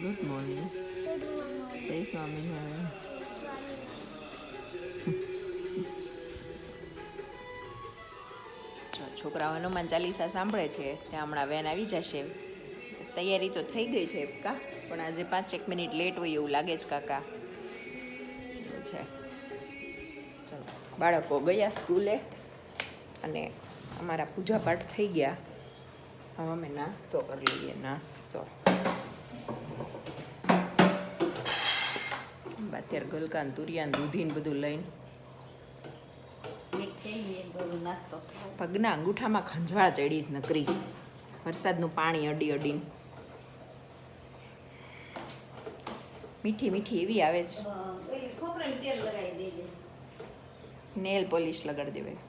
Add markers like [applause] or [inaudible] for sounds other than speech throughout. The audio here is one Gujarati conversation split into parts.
ગુડ મોર્નિંગ જય સ્વામિનારાયણ છોકરાઓ હનુમાન ચાલીસા સાંભળે છે ત્યાં હમણાં વેન આવી જશે. તૈયારી તો થઈ ગઈ છે કા પણ આજે પાંચ એક મિનિટ લેટ હોય એવું લાગે છે, કાકા. છે. ચાલો, બાળકો ગયા સ્કૂલે અને અમારા પૂજાપાઠ થઈ ગયા. હવે અમે નાસ્તો કરી લઈએ, નાસ્તો. અત્યારે ગલકાન તુરિયાન દૂધીને બધું લઈને. પગના અંગૂઠામાં ખંજવાળ ચડી જ નકરી. વરસાદનું પાણી અડી અડીને. મીઠી મીઠી એવી આવે છે. નેલ પોલિશ લગાડી દેવાય.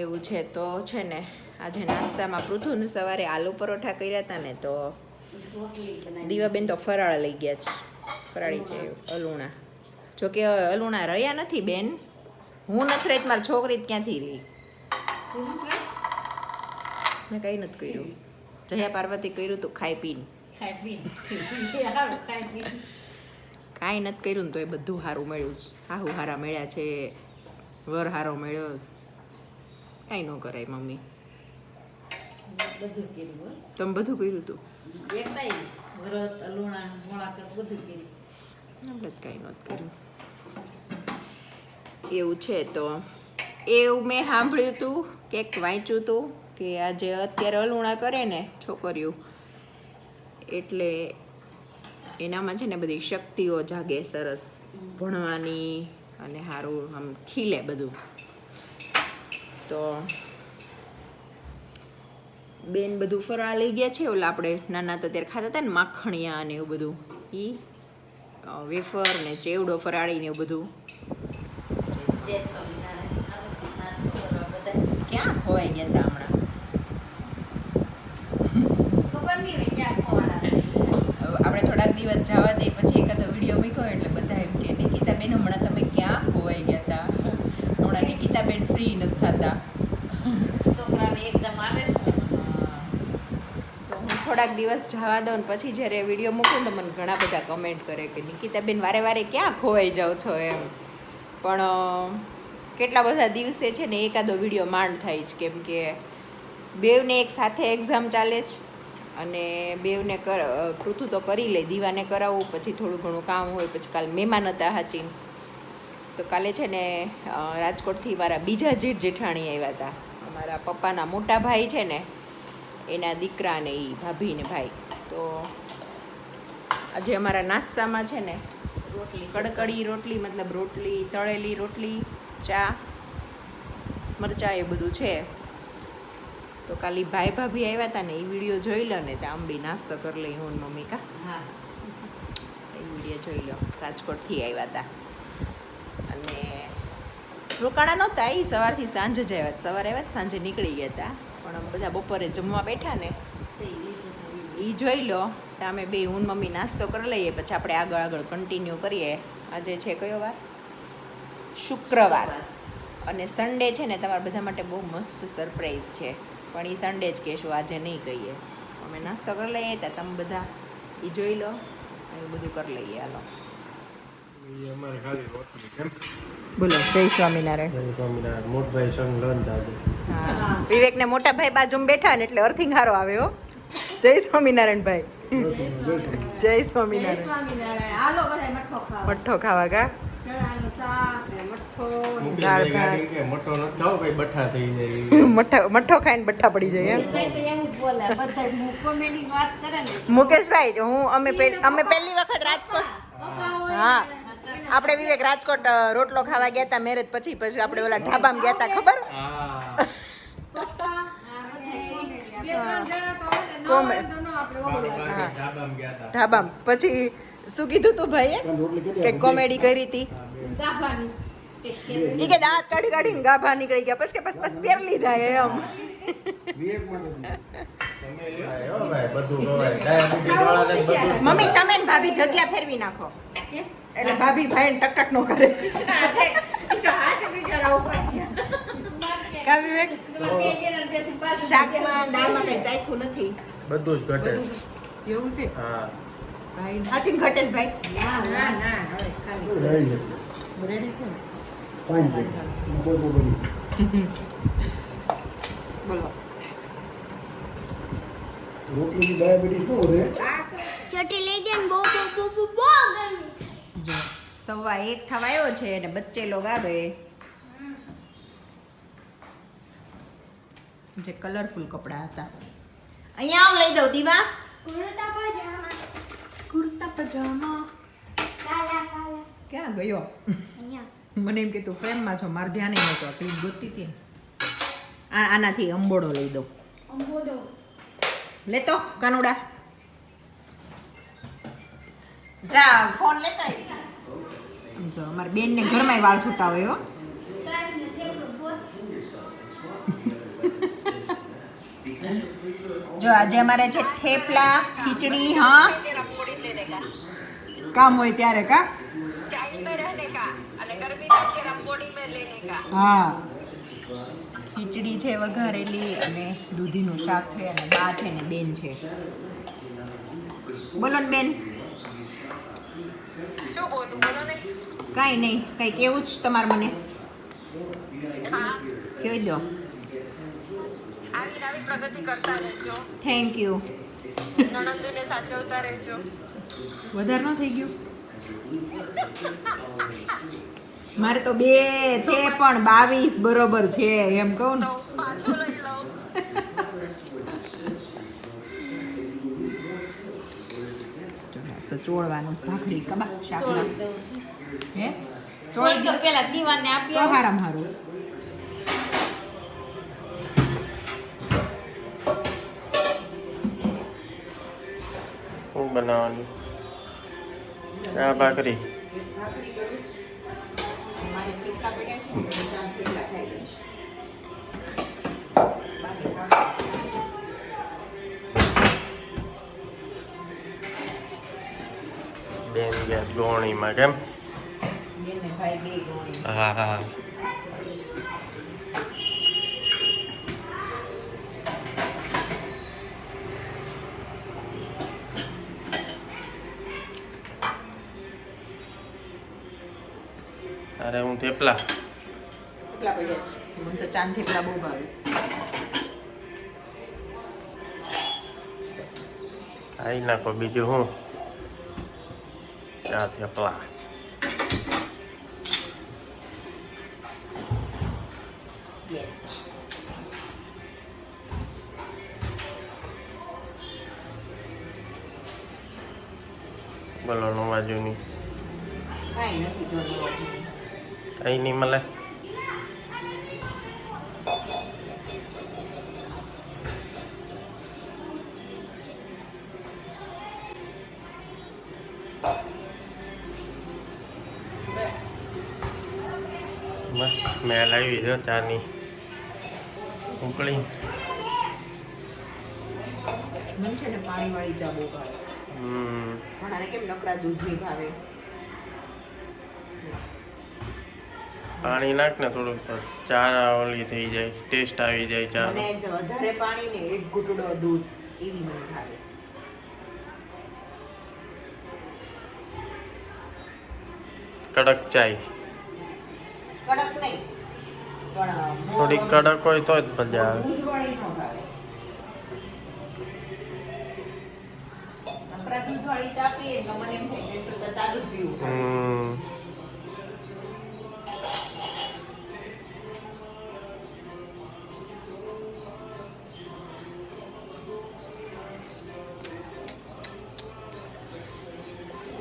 એવું છે તો છે ને. આજે નાસ્તામાં પૃથુને સવારે આલુ પરોઠા કર્યા હતા ને તો દીવાબેન તો ફરાળ લઈ ગયા છે. ફરાળી છે અલુણા. જોકે અલુણા રહ્યા નથી બેન. હું નથી રહી મારી છોકરી ક્યાંથી રહી? મેં કંઈ નથી કર્યું. જયા પાર્વતી કર્યું તું ખાઈ પીને. કાંઈ નથી કર્યું ને તો એ બધું સારું મળ્યું છે. હાહુ હારા મળ્યા છે વર હારો મળ્યો કાંઈ ન કરાય મમ્મી. તમે બધું કર્યું તું આપણે જ કાંઈ નહોતું કર્યું. એવું છે તો. એવું મેં સાંભળ્યું હતું કંઈક વાંચ્યું હતું કે આજે અત્યારે અલુણા કરે ને છોકરીઓ. એટલે એનામાં છે ને બધી શક્તિઓ જાગે સરસ ભણવાની અને સારું આમ ખીલે બધું. તો બેન બધું ફરવા લઈ ગયા છે ઓલા આપણે નાના હતા ત્યારે ખાતા હતા ને માખણિયા ને એવું બધું. એ વેફર ને ચેવડો ફરાળી ને એવું બધું. ક્યાં ખોવાઈ ગયા હતા હમણાં? આપણે થોડાક દિવસ જવા દે પછી એકાદો વીડિયો મૂક્યો એટલે બધા એમ કે નિકિતાબેન હમણાં તમે ક્યાં ખોવાઈ ગયા હતા હમણાં નિકિતાબેન ફ્રી નથી થતા તો હું થોડાક દિવસ જવા દઉં ને પછી જ્યારે વીડિયો મૂકું તો મને ઘણા બધા કમેન્ટ કરે કે નિકિતાબેન, વારે વારે ક્યાં ખોવાઈ જાઓ છો એમ. પણ કેટલા બધા દિવસે છે ને એકાદો વીડિયો માંડ થાય છે કેમ કે બેવને એક સાથે એક્ઝામ ચાલે છે અને બેવને કર પૃથુ તો કરી લે, દીવાને કરાવવું પછી થોડું ઘણું કામ હોય, પછી કાલ મહેમાન હતા હાચીન. તો કાલે છે ને રાજકોટથી મારા બીજા જેઠ જેઠાણી આવ્યા હતા. અમારા પપ્પાના મોટા ભાઈ છે ને એના દીકરાને એ ભાભીને ભાઈ. તો આજે અમારા નાસ્તામાં છે ને રોટલી કડકડી રોટલી મતલબ રોટલી તળેલી રોટલી ચા મરચા એ બધું છે. તો કાલી ભાઈ ભાભી આવ્યા હતા ને એ વીડિયો જોઈ લો ને ત્યાં આંબી નાસ્તો કરી લઈ હું મમ્મી કા. એ વીડિયો જોઈ લો રાજકોટથી આવ્યા હતા અને રોકાણા નહોતા એ સવારથી સાંજે જ આવ્યા. સવારે આવ્યા સાંજે નીકળી ગયા હતા પણ બધા બપોરે જમવા બેઠા ને એ જોઈ લો તો અમે બે હું મમ્મી નાસ્તો કરી લઈએ પછી આપણે આગળ આગળ કન્ટિન્યુ કરીએ. આજે છે કયો વાર? શુક્રવાર. અને સન્ડે છે ને તમારા બધા માટે બહુ મસ્ત સરપ્રાઈઝ છે. પણ એ સન્ડે જ કહેશું આજે નહીં કહીએ. અમે નાસ્તો કરી લઈએ ત્યાં તમે બધા એ જોઈ લો એવું બધું કરી લઈએ હાલો ઈ અમારે ખાલી રોટલી કેમ બોલો જય સ્વામિનારાયણ. સ્વામિનારાયણ મોટભાઈ સંગ લન દાદી હા. વિવેકને મોટા ભાઈ બાજુમાં બેઠા ને એટલે અર્થિંગ હારો આવ્યો જય સ્વામિનારાયણ ભાઈ. જય સ્વામિનારાયણ. મઠ્ઠો ખાવા. ભાત. ગાડી કે મોટો ન થાવ ભાઈ બઠ્ઠા થઈ જાય [laughs] મઠ્ઠો મઠ્ઠો ખાઈને બઠ્ઠા પડી જાય એમ. મુકેશભાઈ હું અમે અમે પહેલી વખત રાજકોટ હા. આપણે વિવેક રાજકોટ રોટલો ખાવા ગયા હતા મેરેજ પછી પછી આપણે ઓલા ઢાબામાં ગયા હતા ખબર? ઢાબામાં પછી શું કીધું તું ભાઈએ? કે કોમેડી કરી હતી ઈ કે દાંત કાઢી કાઢીને ગાભા નીકળી ગયા. પછી કે બસ બસ પેર લીધા એમ. મમ્મી તમે ભાભી જગ્યા ફેરવી નાખો. એટલે ભાભી ભાઈ ટકટક ટક નો કરે. કા શાકમાં દાળમાં કઈ ચાખ્યું નથી. બધું જ ઘટે. એવું છે? હા. ભાઈ સાચી ઘટે છે ભાઈ. ના ના ના હવે ખાલી. રેડી છે? બોલો. રોટલીની ડાયાબિટીસ શું છે ચોટી લઈ જાય બહુ બહુ બહુ બહુ જો સવા એક થવા આવ્યો છે અને બચ્ચે લોગ આવે જે કલરફુલ કપડાં હતા. અહીંયા આવ લઈ દઉં દીવા. કુર્તા પજામા. કુર્તા પજામા. ક્યાં ગયો? મને એમ કે તું પ્રેમમાં છો મારે ધ્યાન નહોતો ક્લિપ હતી આ આનાથી અંબોડો લઈ દઉં. અંબોડો. લેતો કાનુડા. જા ફોન લેતો આય. જો અમારી બેનને ઘરમાં વાળ છૂટા હોય હો. [laughs] જો આજે અમારે છે થેપલા ખીચડી હા. કામ હોય ત્યારે કા? હા. ખીચડી છે વઘારેલી અને દૂધીનું શાક છે અને બા છે ને બેન છે. બોલો ને બેન. કાંઈ નહીં કંઈ કેવું જ તમારે મને. કહી દો. આવી આવી પ્રગતિ કરતા રહેજો. થેન્ક યુ નણંદોને સાચવતા રહેજો. વધારે ન થઈ ગયું? મારે તો બે છે પણ બાવીસ બરોબર છે એમ કહું ને તો પાછું લઈ લઉં તો ચોળવાનું ભાખરી કબા શાકના હે? ચોળી તો પેલા દીવાને આપી તો હારામ હારું. બનાવવાનું? આ ભાખરી? Thank થેપલા ગોણીમાં કેમ? હા. હા અરે હું થેપલા. થેપલા પડ્યા છે. મને તો ચાંદ થેપલા બહુ ભાવે. આવી નાખો બીજું હું? cat ya pelan belum lagi nih ini. Malah બસ મેલ આવી છે ચાની. ઉકળી. છે ને પાણીવાળી ચા બહુ ભાવે. હમ. ઘણાને કેમ નકરા દૂધની ભાવે? પાણી નાખ ને થોડુંક ચા ઓલી થઈ જાય ટેસ્ટ આવી જાય ચા. વધારે પાણી ને એક ઘૂંટડો દૂધ એવી મને ભાવે. કડક ચાય. કડક નહીં. પણ થોડી કડક હોય તો જ મજા આવે. દૂધવાળી ન ભાવે નકરા દૂધવાળી ચા પીએ તો મને એમ થાય કે તો ચા પીવું હમ.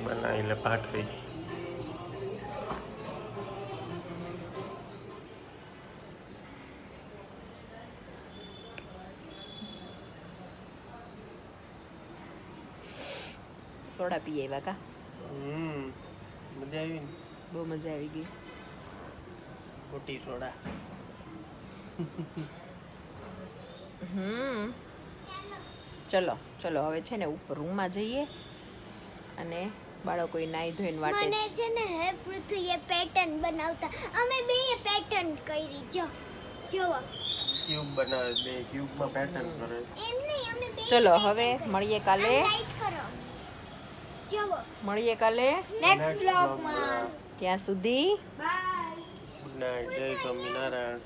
બનાવી લે ભાખરી. સોડા પી આવ્યા કા? હમ મજા આવી ને? બહુ મજા આવી ગઈ. ખોટી સોડા. હમ. ચલો ચલો હવે છે ને ઉપર રૂમમાં જઈએ અને બાળકોએ નાઈ ધોઈને વાટે મને છે. ને હે પૃથ્વીએ પેટર્ન બનાવતા. અમે બે પેટર્ન કરી જો જુઓ. ક્યુબ બનાવે બે ક્યુબમાં પેટર્ન કરે. એમ નહીં અમે બે ચલો હવે મળીએ કાલે. લાઈટ કરો. મળીએ કાલે. નેક્સ્ટ બ્લોગમાં ત્યાં સુધી બાય ગુડ નાઇટ જય સ્વામિનારાયણ.